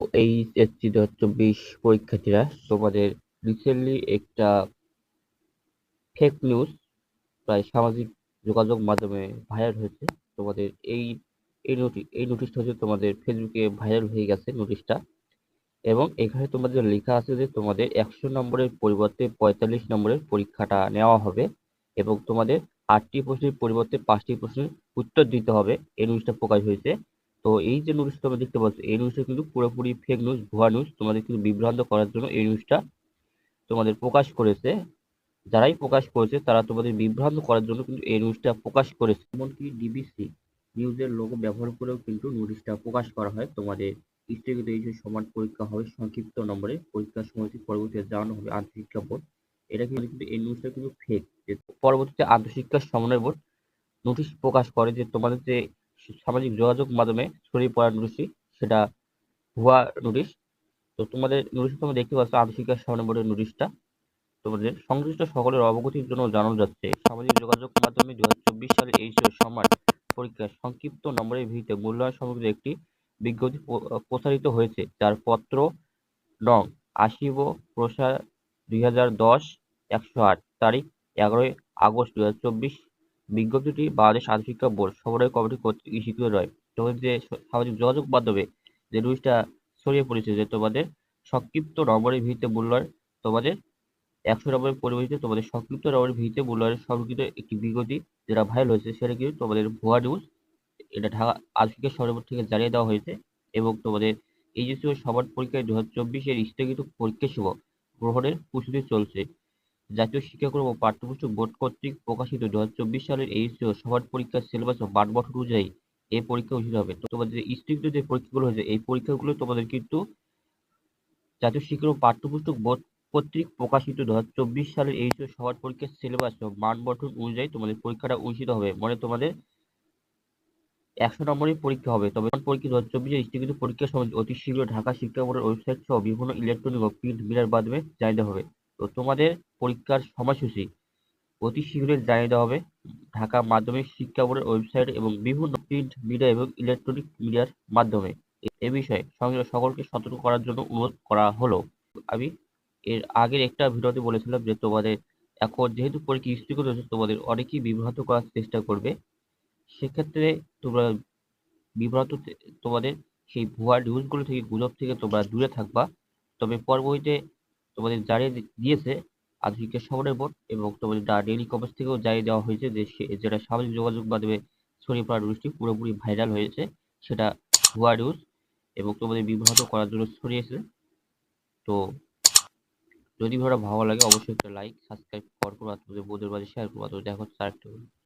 HSC দু চব্বিশ পরীক্ষার্থীরা, তোমাদের রিসেন্টলি একটা ফেক নিউজ প্রায় সামাজিক যোগাযোগ মাধ্যমে ভাইরাল হয়েছে। তোমাদের এই এই নোটিশ এই নোটিশটা হচ্ছে তোমাদের ফেসবুকে ভাইরাল হয়ে গেছে নোটিশটা এবং এখানে তোমাদের লেখা আছে যে তোমাদের একশো নম্বরের পরিবর্তে পঁয়তাল্লিশ নম্বরের পরীক্ষাটা নেওয়া হবে এবং তোমাদের আটটি প্রশ্নের পরিবর্তে পাঁচটি প্রশ্নের উত্তর দিতে হবে। এই নিউজটা প্রকাশ হয়েছে। তো এই যে নিউজটা তোমরা দেখতে পাচ্ছ, এই নিউজটা কিন্তু পুরোপুরি ফেক নিউজ ভুয়া নিউজ তোমাদের কিন্তু বিভ্রান্ত করার জন্য এই নিউজটা তোমাদের প্রকাশ করেছে। যারাই প্রকাশ করেছে, তারা তোমাদের বিভ্রান্ত করার জন্য কিন্তু এই নিউজটা প্রকাশ করেছে। এমনকি ডিবিসি নিউজের লোগো ব্যবহার করেও কিন্তু নোটিশটা প্রকাশ করা হয়। তোমাদের স্থগিত এই যে সমান পরীক্ষা হবে, সংক্ষিপ্ত নম্বরে। পরীক্ষার সময়টি পরবর্তীতে জানানো হবে আন্তঃশিক্ষা বোর্ড। এটা কিন্তু এই নিউজটা কিন্তু ফেক পরবর্তীতে আন্তঃশিক্ষা সমন্বয় বোর্ড নোটিশ প্রকাশ করে যে তোমাদের যে সামাজিক যোগাযোগ মাধ্যমে ছড়িয়ে পড়া নোটিশটি সেটা ভুয়া নোটিশ তো তোমাদের নোটিশ তোমরা দেখতে পাচ্ছ আন্তঃশিক্ষা সমন্বয় বোর্ডের নোটিশটা তোমাদের সংশ্লিষ্ট সকলের অবগতির জন্য জানানো যাচ্ছে, সামাজিক যোগাযোগ মাধ্যমে দু হাজার চব্বিশ সালে এইচএস সমান পরীক্ষার সংক্ষিপ্ত নম্বরের ভিত্তিতে মূল্যায়ন সম্পর্কিত একটি বিজ্ঞপ্তি প্রসারিত হয়েছে, যার পত্র নং আশিব প্রসার দুই হাজার দশ একশো আট, তারিখ এগারোই আগস্ট দু হাজার চব্বিশ বিজ্ঞপ্তিটি বাংলাদেশ আন্তঃশিক্ষা বোর্ড সমন্বয় কমিটি কর্তৃক স্বীকৃত রয়। তোমাদের যে সামাজিক যোগাযোগ মাধ্যমে যে নিউজটা ছড়িয়ে পড়েছে যে তোমাদের সংক্ষিপ্ত নম্বরের ভিত্তিতে মূল্যায়ন তোমাদের একশো নম্বরের পরিবর্তে তোমাদের সংক্ষিপ্ত নম্বরের ভিত্তিতে মূল্যায়নের সম্পর্কিত একটি বিজ্ঞপ্তি যেটা ভাইরাল হয়েছে, সেটা কিন্তু তোমাদের ভুয়া নিউজ এটা ঢাকা আজকে সরবর থেকে জানিয়ে দেওয়া হয়েছে এবং তোমাদের এইচএসসি ও সমান পরীক্ষায় দু হাজার চব্বিশের স্থগিত পরীক্ষা সহ গ্রহণের প্রস্তুতি চলছে। জাতীয় শিক্ষাক্রম ও পাঠ্যপুস্তক বোর্ড কর্তৃক প্রকাশিত দু হাজার চব্বিশ সালের এইচএসসি ও সমান পরীক্ষার সিলেবাস ও মানবঠন অনুযায়ী এই পরীক্ষা অনুষ্ঠিত হবে। তো তোমাদের স্থগিত যে পরীক্ষাগুলো হয়েছে, এই পরীক্ষাগুলো তোমাদের কিন্তু জাতীয় শিক্ষাক্রম পাঠ্যপুস্তক বোর্ড কর্তৃক প্রকাশিত দু হাজার চব্বিশ সালের এইচএস সবার পরীক্ষার সিলেবাস ও মান গঠন অনুযায়ী তোমাদের পরীক্ষাটা অনুষ্ঠিত হবে। মানে তোমাদের একশো নম্বরের পরীক্ষা হবে। তবে পরীক্ষা দু চব্বিশে স্থগিত পরীক্ষার সময় অতি শীঘ্র ঢাকা শিক্ষা বোর্ডের ওয়েবসাইট সহ বিভিন্ন ইলেকট্রনিক ও প্রিন্ট মিডিয়ার মাধ্যমে দেওয়া হবে। তো তোমাদের পরীক্ষার সময়সূচি অতি শীঘ্রই জানিয়ে দেওয়া হবে। ঢাকা মাধ্যমিক শিক্ষা বোর্ডের ওয়েবসাইট এবং বিভিন্ন প্রিন্ট মিডিয়া এবং ইলেকট্রনিক মিডিয়ার মাধ্যমে এ বিষয়ে সঙ্গে সকলকে সতর্ক করার জন্য অনুরোধ করা হলো। আমি এর আগের একটা ভিডিওতে বলেছিলাম যে তোমাদের এখন যেহেতু পরীক্ষা স্থগিত রয়েছে, তোমাদের অনেকেই বিভ্রান্ত করার চেষ্টা করবে। সেক্ষেত্রে তোমরা বিভ্রান্ত তোমাদের সেই ভুয়া নিউজগুলো থেকে, গুজব থেকে তোমরা দূরে থাকবা। তবে পরবর্তীতে তোমাদের জানিয়ে দিয়েছে আধুনিকের সমন্বয় বোর্ড এবং তোমাদের ডেইলি কমার্স থেকেও জানিয়ে দেওয়া হয়েছে যে যেটা সামাজিক যোগাযোগ মাধ্যমে ছড়িয়ে পড়া নিউজটি পুরোপুরি ভাইরাল হয়েছে, সেটা ভুয়া নিউজ এবং তোমাদের বিভ্রান্ত করার জন্য ছড়িয়েছে তো যদি ভালো লাগে, অবশ্যই একটা লাইক, সাবস্ক্রাইব করবা তোমাদের বন্ধুদের মাঝে শেয়ার করবা তো দেখো হচ্ছে আরেকটা